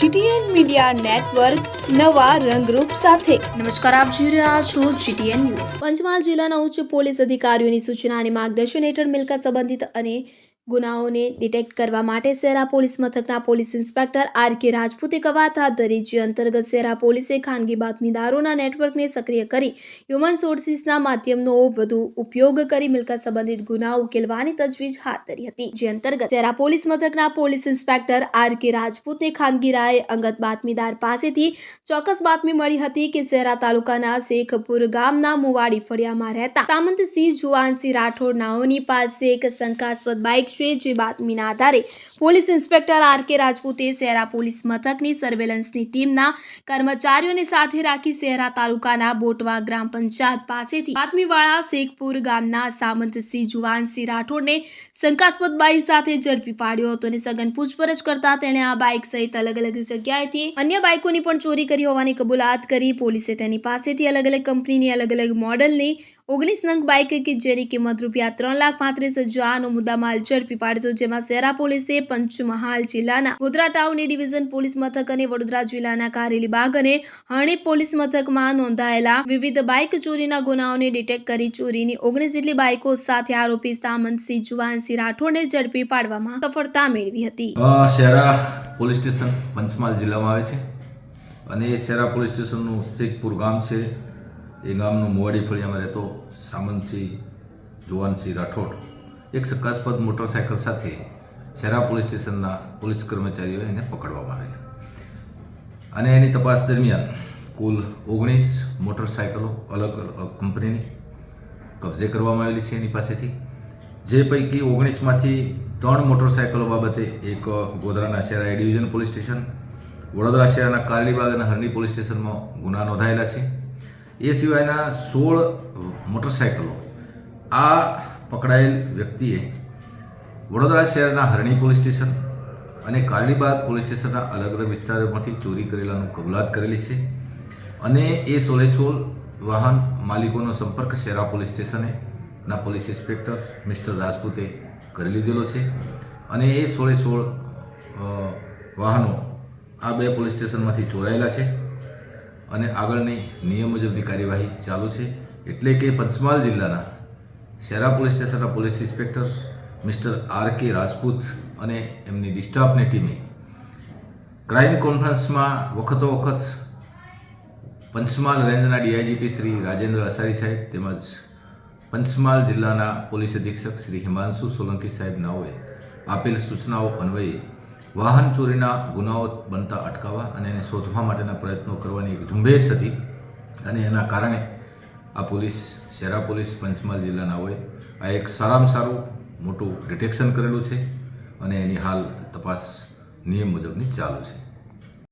GTN media network નવા રંગરૂપ સાથે. નમસ્કાર, આપ જોઈ રહ્યા છો જીટીએન ન્યૂઝ. પંચમહાલ જિલ્લાના ઉચ્ચ પોલીસ અધિકારીઓની સૂચના અને માર્ગદર્શન હેઠળ મિલકત સંબંધિત અને ગુનાઓને ડિટેક્ટ કરવા માટે શહેરા પોલીસ મથકના પોલીસ ઇન્સ્પેક્ટર આર કે રાજપૂતે કવાત હાથ ધરી, જે અંતર્ગત શહેરા પોલીસે ખાનગી બાતમીદારોના નેટવર્કને સક્રિય કરી હ્યુમન સોર્સિસના માધ્યમનો વધુ ઉપયોગ કરી મિલકત સંબંધિત ગુનાઓ ઉકેલવાની તજવીજ હાથ ધરી હતી. જે અંતર્ગત શહેરા પોલીસ મથકના પોલીસ ઇન્સ્પેક્ટર આર કે રાજપૂતને ખાનગી રાયે અંગત બાતમીદાર પાસેથી ચોક્કસ બાતમી મળી હતી કે શહેરા તાલુકાના શેખપુર ગામના મુવાડી ફળિયામાં રહેતા સામંતસિંહ જુવાનસિંહ રાઠોડ નાઓની પાસે એક શંકાસ્પદ બાઇક છે જે બાતમીના આધારે police inspector R K રાજપૂતે Shehera police મથકની સર્વેલન્સની ટીમના કર્મચારીઓને સાથે રાખી શહેરા તાલુકાના બોટવા ગ્રામ પંચાયત પાસેથી બાતમીવાળા શેખપુર ગામના સામંતસિંહ જુવાનસિંહ રાઠોડને શંકાસ્પદ બાઇક સાથે ઝડપી પાડ્યો હતો અને સઘન પૂછપરછ કરતા તેણે આ બાઇક સહિત અલગ અલગ જગ્યાએથી અન્ય બાઇકોની પણ ચોરી કરી હોવાની કબૂલાત કરી પોલીસે તેની પાસેથી અલગ અલગ કંપનીની અલગ અલગ મોડલની ઓગણીસ નંગ બાઇક કે જેની કિંમત રૂપિયા ત્રણ લાખ પાંત્રીસ હજારનો મુદ્દામાલ ઝડપી પાડ્યો જેમાં શહેરા પોલીસે પંચમહાલ જિલ્લાના ગોધરા ટાઉન ડિવિઝન પોલીસ મથક અને વડોદરા જિલ્લાના કારેલી બાગ અને હરણી પોલીસ મથકમાં નોંધાયેલા વિવિધ બાઇક ચોરીના ગુનાઓને ડિટેક્ટ કરી ચોરીની ઓગણીસ જેટલી બાઇકો સાથે આરોપી સામંતસિંહ, જુવાનસિંહ રાઠોડને ઝડપી પાડવામાં સફળતા મેળવી હતી. શહેરા પોલીસ સ્ટેશન પંચમહાલ જિલ્લામાં આવે છે. અને એ શહેરા પોલીસ સ્ટેશનનું શેખપુર ગામ છે. એ ગામનું મોવાડી ફળિયામાં રહેતો સામંતસિંહ, જુવાનસિંહ રાઠોડ. એક શંકાસ્પદ મોટરસાયકલ સાથે શેરા પોલીસ સ્ટેશનના પોલીસ કર્મચારીઓએ એને પકડવામાં આવેલ. અને એની તપાસ દરમિયાન કુલ ઓગણીસ મોટરસાયકલો અલગ અલગ કંપનીની કબજે કરવામાં આવેલી છે એની પાસેથી. જે પૈકી ઓગણીસમાંથી ત્રણ મોટરસાયકલો બાબતે એક ગોધરાના Shehra division police station, Vadodara શહેરના કારલીબાગ અને હરણી પોલીસ સ્ટેશનમાં ગુના નોંધાયેલા છે. એ સિવાયના સોળ મોટરસાયકલો આ પકડાયેલ વ્યક્તિએ વડોદરા શહેરના હરણી પોલીસ સ્ટેશન અને કારણીબાગ પોલીસ સ્ટેશનના અલગ અલગ વિસ્તારોમાંથી ચોરી કરેલાનું કબૂલાત કરેલી છે અને એ સોળે સોળ વાહન માલિકોનો સંપર્ક શેરા પોલીસ સ્ટેશને ના પોલીસ ઇન્સ્પેક્ટર મિસ્ટર રાજપૂતે કરી લીધેલો છે અને એ સોળે સોળ વાહનો આ બે પોલીસ સ્ટેશનમાંથી ચોરાયેલા છે. અને આગળની નિયમ મુજબની કાર્યવાહી ચાલુ છે. એટલે કે પંચમહાલ જિલ્લાના શેરા પોલીસ સ્ટેશનના police inspector mister R K Rajput અને એમની ડિસ્ટાફની ટીમે ક્રાઇમ કોન્ફરન્સમાં વખતો વખત પંચમહાલ રેન્જના ડીઆઈજીપી શ્રી રાજેન્દ્ર અસારી સાહેબ તેમજ પંચમહાલ જિલ્લાના પોલીસ અધિક્ષક શ્રી હિમાંશુ સોલંકી સાહેબ નાઓએ આપેલ સૂચનાઓ અન્વયે વાહન ચોરીના ગુનાઓ બનતા અટકાવવા અને એને શોધવા માટેના પ્રયત્નો કરવાની એક ઝુંબેશ હતી અને એના કારણે આ પોલીસ, શેરા પોલીસ, પંચમહાલ જિલ્લાનાઓએ આ એક સારામાં સારું મોટું ડિટેક્શન કરેલું છે અને એની હાલ તપાસ નિયમ મુજબની ચાલુ છે.